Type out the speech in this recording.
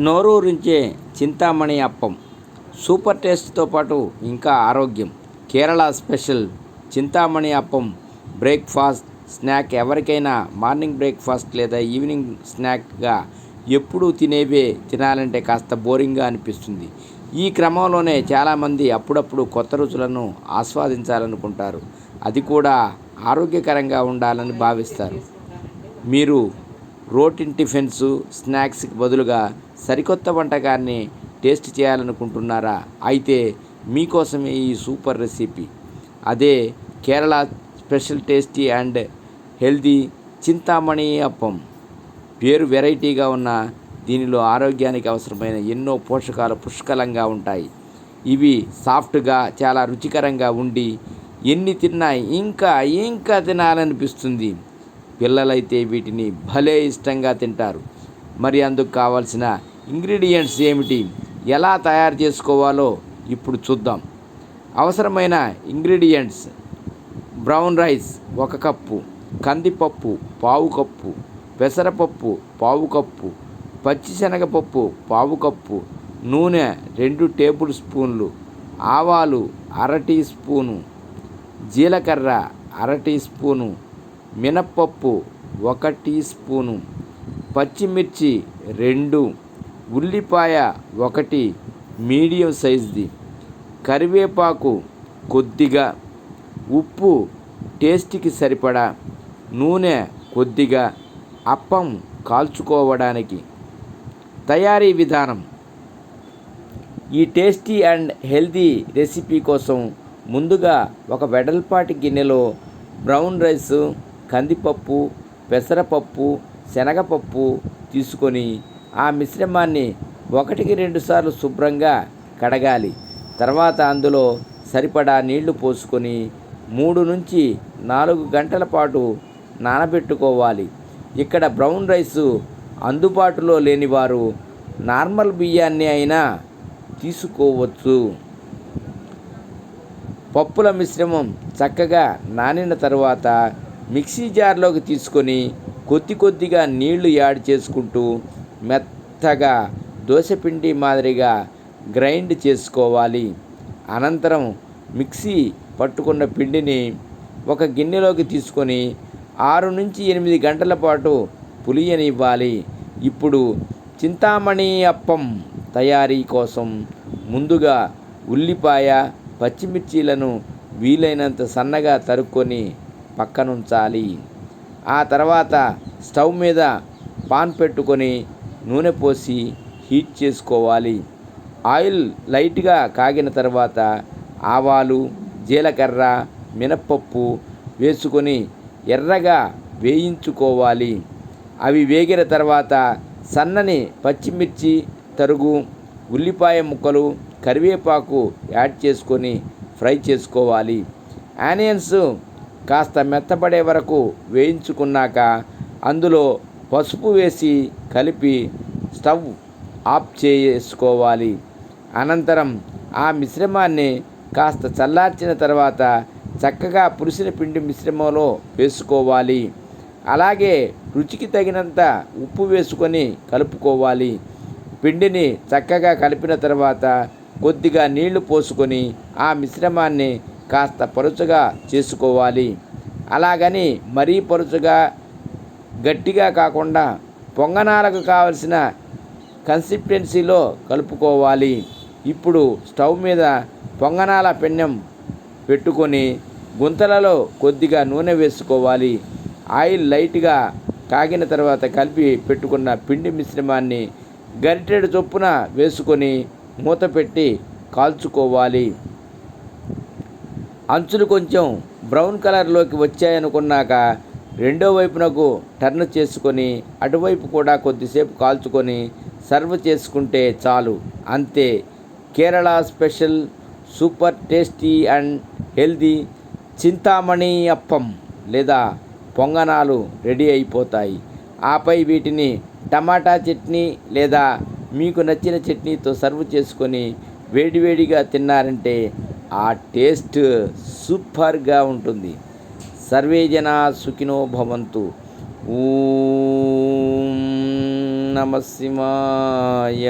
నోరూరించే Chintamani appam. Super టేస్ట్తో పాటు ఇంకా ఆరోగ్యం. Kerala special Chintamani appam breakfast snack ఎవరికైనా మార్నింగ్ బ్రేక్ఫాస్ట్ లేదా ఈవినింగ్ స్నాక్గా ఎప్పుడూ తినేవే తినాలంటే కాస్త బోరింగ్గా అనిపిస్తుంది. ఈ క్రమంలోనే చాలామంది అప్పుడప్పుడు కొత్త రుచులను ఆస్వాదించాలనుకుంటారు. అది కూడా ఆరోగ్యకరంగా ఉండాలని భావిస్తారు. మీరు రోటిన్ టిఫిన్స్ స్నాక్స్కి బదులుగా సరికొత్త వంటకాన్ని టేస్ట్ చేయాలనుకుంటున్నారా? అయితే మీకోసమే ఈ సూపర్ రెసిపీ. అదే Kerala special tasty and healthy Chintamani appam. పేరు వెరైటీగా ఉన్న దీనిలో ఆరోగ్యానికి అవసరమైన ఎన్నో పోషకాలు పుష్కలంగా ఉంటాయి. ఇవి సాఫ్ట్గా చాలా రుచికరంగా ఉండి ఎన్ని తిన్నా ఇంకా ఇంకా తినాలనిపిస్తుంది. పిల్లలైతే వీటిని భలే ఇష్టంగా తింటారు. మరి అందుకు కావాల్సిన ఇంగ్రీడియంట్స్ ఏమిటి? ఎలా తయారు చేసుకోవాలో ఇప్పుడు చూద్దాం. అవసరమైన ఇంగ్రీడియంట్స్ బ్రౌన్ రైస్ ఒక కప్పు కందిపప్పు పావు కప్పు పెసరపప్పు పావు కప్పు పచ్చిశనగపప్పు పావు కప్పు నూనె రెండు టేబుల్ స్పూన్లు ఆవాలు అర టీ స్పూను జీలకర్ర అర టీ స్పూను మినప్పప్పు ఒక టీ స్పూను పచ్చిమిర్చి రెండు ఉల్లిపాయ ఒకటి మీడియం సైజ్ది కరివేపాకు కొద్దిగా ఉప్పు టేస్ట్కి సరిపడా నూనె కొద్దిగా అప్పం కాల్చుకోవడానికి. తయారీ విధానం. ఈ టేస్టీ అండ్ హెల్దీ రెసిపీ కోసం ముందుగా ఒక వెడల్పాటి గిన్నెలో బ్రౌన్ రైస్ కందిపప్పు పెసరపప్పు శనగపప్పు తీసుకొని ఆ మిశ్రమాన్ని ఒకటికి రెండుసార్లు శుభ్రంగా కడగాలి. తర్వాత అందులో సరిపడా నీళ్ళు పోసుకొని మూడు నుంచి నాలుగు గంటల పాటు నానబెట్టుకోవాలి. ఇక్కడ బ్రౌన్ రైస్ అందుబాటులో లేని వారు నార్మల్ బియ్యాన్ని అయినా తీసుకోవచ్చు. పప్పుల మిశ్రమం చక్కగా నానిన తర్వాత మిక్సీ జార్లోకి తీసుకొని కొద్ది కొద్దిగా నీళ్ళు యాడ్ చేసుకుంటూ మెత్తగా దోశపిండి మాదిరిగా గ్రైండ్ చేసుకోవాలి. అనంతరం మిక్సీ పట్టుకున్న పిండిని ఒక గిన్నెలోకి తీసుకొని ఆరు నుంచి ఎనిమిది గంటల పాటు పులియనివ్వాలి. ఇప్పుడు చింతామణి అప్పం తయారీ కోసం ముందుగా ఉల్లిపాయ పచ్చిమిర్చీలను వీలైనంత సన్నగా తరుక్కొని పక్కనుంచాలి. ఆ తర్వాత స్టవ్ మీద పాన్ పెట్టుకొని నూనె పోసి హీట్ చేసుకోవాలి. ఆయిల్ లైట్గా కాగిన తర్వాత ఆవాలు జీలకర్ర మినప్పప్పు వేసుకొని ఎర్రగా వేయించుకోవాలి. అవి వేగిన తర్వాత సన్నని పచ్చిమిర్చి తరుగు ఉల్లిపాయ ముక్కలు కరివేపాకు యాడ్ చేసుకొని ఫ్రై చేసుకోవాలి. ఆనియన్స్ కాస్త మెత్తపడే వరకు వేయించుకున్నాక అందులో పసుపు వేసి కలిపి స్టవ్ ఆఫ్ చేసుకోవాలి. అనంతరం ఆ మిశ్రమాన్ని కాస్త చల్లార్చిన తర్వాత చక్కగా పులిసిన పిండి మిశ్రమంలో వేసుకోవాలి. అలాగే రుచికి తగినంత ఉప్పు వేసుకొని కలుపుకోవాలి. పిండిని చక్కగా కలిపిన తర్వాత కొద్దిగా నీళ్ళు పోసుకొని ఆ మిశ్రమాన్ని కాస్త పరుచుగా చేసుకోవాలి. అలాగని మరీ పరుచుగా గట్టిగా కాకుండా పొంగనాలకు కావలసిన కన్సిస్టెన్సీలో కలుపుకోవాలి. ఇప్పుడు స్టవ్ మీద పొంగనాల పెన్నెం పెట్టుకొని గుంతలలో కొద్దిగా నూనె వేసుకోవాలి. ఆయిల్ లైట్గా కాగిన తర్వాత కలిపి పెట్టుకున్న పిండి మిశ్రమాన్ని గరిటెడు చొప్పున వేసుకొని మూత పెట్టి కాల్చుకోవాలి. అంచులు కొంచెం బ్రౌన్ కలర్లోకి వచ్చాయనుకున్నాక రెండో వైపునకు టర్న్ చేసుకొని అటువైపు కూడా కొద్దిసేపు కాల్చుకొని సర్వ్ చేసుకుంటే చాలు. అంతే. Kerala special super tasty and healthy Chintamani appam లేదా పొంగనాలు రెడీ అయిపోతాయి. ఆపై వీటిని టమాటా చట్నీ లేదా మీకు నచ్చిన చట్నీతో సర్వ్ చేసుకొని వేడివేడిగా తిన్నారంటే ఆ టేస్ట్ సూపర్గా ఉంటుంది. సర్వే జనా సుఖినో భవంతు. ఊ నమ శివాయ.